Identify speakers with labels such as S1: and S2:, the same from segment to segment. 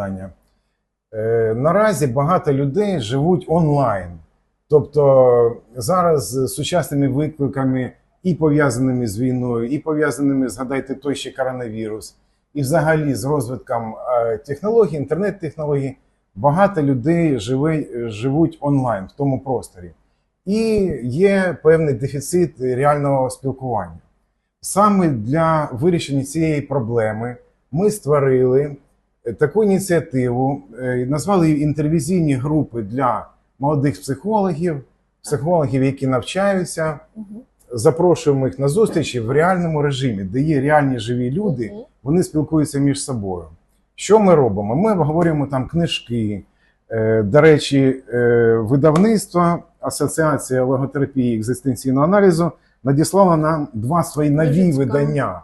S1: питання. Е, Наразі багато людей живуть онлайн. Тобто зараз з сучасними викликами, і пов'язаними з війною, і пов'язаними, згадайте, той ще коронавірус, і взагалі з розвитком е, технологій, інтернет-технологій, багато людей живе, живуть онлайн в тому просторі. І є певний дефіцит реального спілкування. Саме для вирішення цієї проблеми ми створили таку ініціативу, е, назвали інтервізійні групи для молодих психологів, психологів, які навчаються. Запрошуємо їх на зустрічі в реальному режимі, де є реальні живі люди, вони спілкуються між собою. Що ми робимо? Ми обговорюємо там книжки. Е, До речі, е, видавництво Асоціація логотерапії і екзистенційного аналізу надіслала нам два свої нові видання.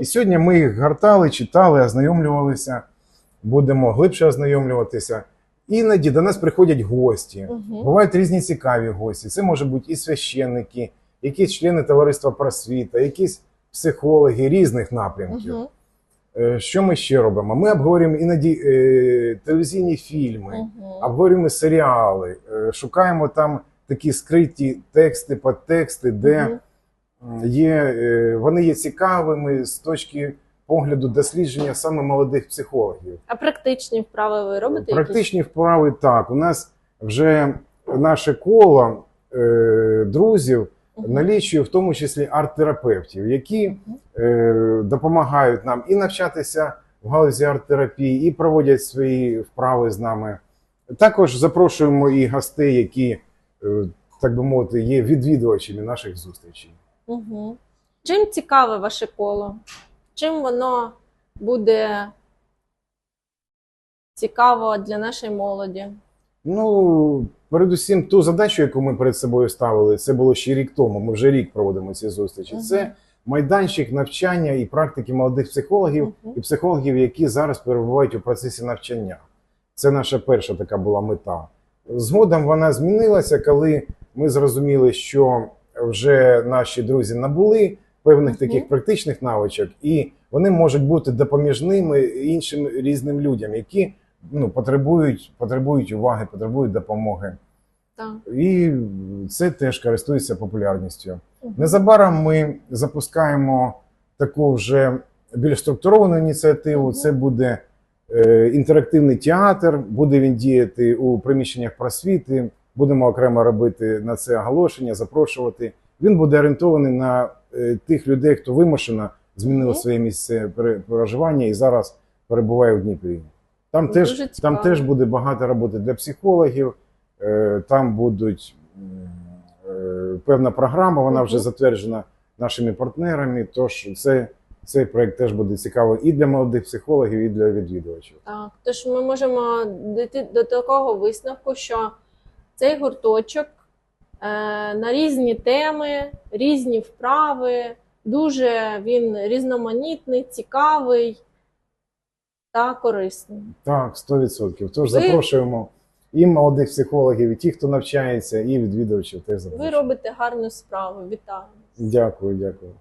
S1: І сьогодні ми їх гортали, читали, ознайомлювалися, будемо глибше ознайомлюватися. Іноді до нас приходять гості.
S2: Мгм.
S1: Бувають різні цікаві гості. Це можуть бути і священники, якісь члени товариства просвіта, якісь психологи різних напрямків. Е, Що ми ще робимо? Ми обговорюємо іноді е, телевізійні фільми,
S2: Мгм.
S1: обговорюємо серіали, е, шукаємо там такі скриті тексти, подтексти, де м, є, е, вони є цікавими з точки погляду дослідження саме молодих психологів.
S2: А практичні вправи ви робите? якісь?
S1: Практичні вправи так. У нас вже наше коло е, друзів
S2: Мгм.
S1: налічує в тому числі арт-терапевтів, які е, допомагають нам і навчатися в галузі арт-терапії, і проводять свої вправи з нами. Також запрошуємо і гостей, які, е, так би мовити, є відвідувачами наших зустрічей.
S2: Угу. Чим цікаве ваше коло? Чим воно буде цікаво для нашої молоді?
S1: Ну, передусім, ту задачу, яку ми перед собою ставили, це було ще рік тому. Ми вже рік проводимо ці зустрічі.
S2: Мгм.
S1: Це майданчик навчання і практики молодих психологів
S2: Мгм.
S1: і психологів, які зараз перебувають у процесі навчання. Це наша перша така була мета. Згодом вона змінилася, коли ми зрозуміли, що вже наші друзі набули певних таких практичних навичок, і вони можуть бути допоміжними іншим різним людям, які ну, потребують, потребують уваги, потребують допомоги.
S2: Так.
S1: І це теж користується популярністю.
S2: Мгм.
S1: Незабаром ми запускаємо таку вже більш структуровану ініціативу.
S2: Мгм.
S1: Це буде е, інтерактивний театр, буде він діяти у приміщеннях просвіти. Будемо окремо робити на це оголошення, запрошувати. Він буде орієнтований на е, тих людей, хто вимушено змінив своє місце проживання і зараз перебуває в Дніпрі. Там теж, там теж буде багато роботи для психологів, е, там будуть е, певна програма, вона вже затверджена нашими партнерами. Тож це, цей проект теж буде цікавий і для молодих психологів, і для відвідувачів.
S2: Так, тож ми можемо дійти до такого висновку, що цей гурточок е, на різні теми, різні вправи, дуже він різноманітний, цікавий та корисний.
S1: Так, 100%. Тож
S2: Ви-
S1: запрошуємо і молодих психологів, і ті, хто навчається, і відвідувачів теж
S2: Ви робите гарну справу. Вітаю!
S1: Дякую, дякую.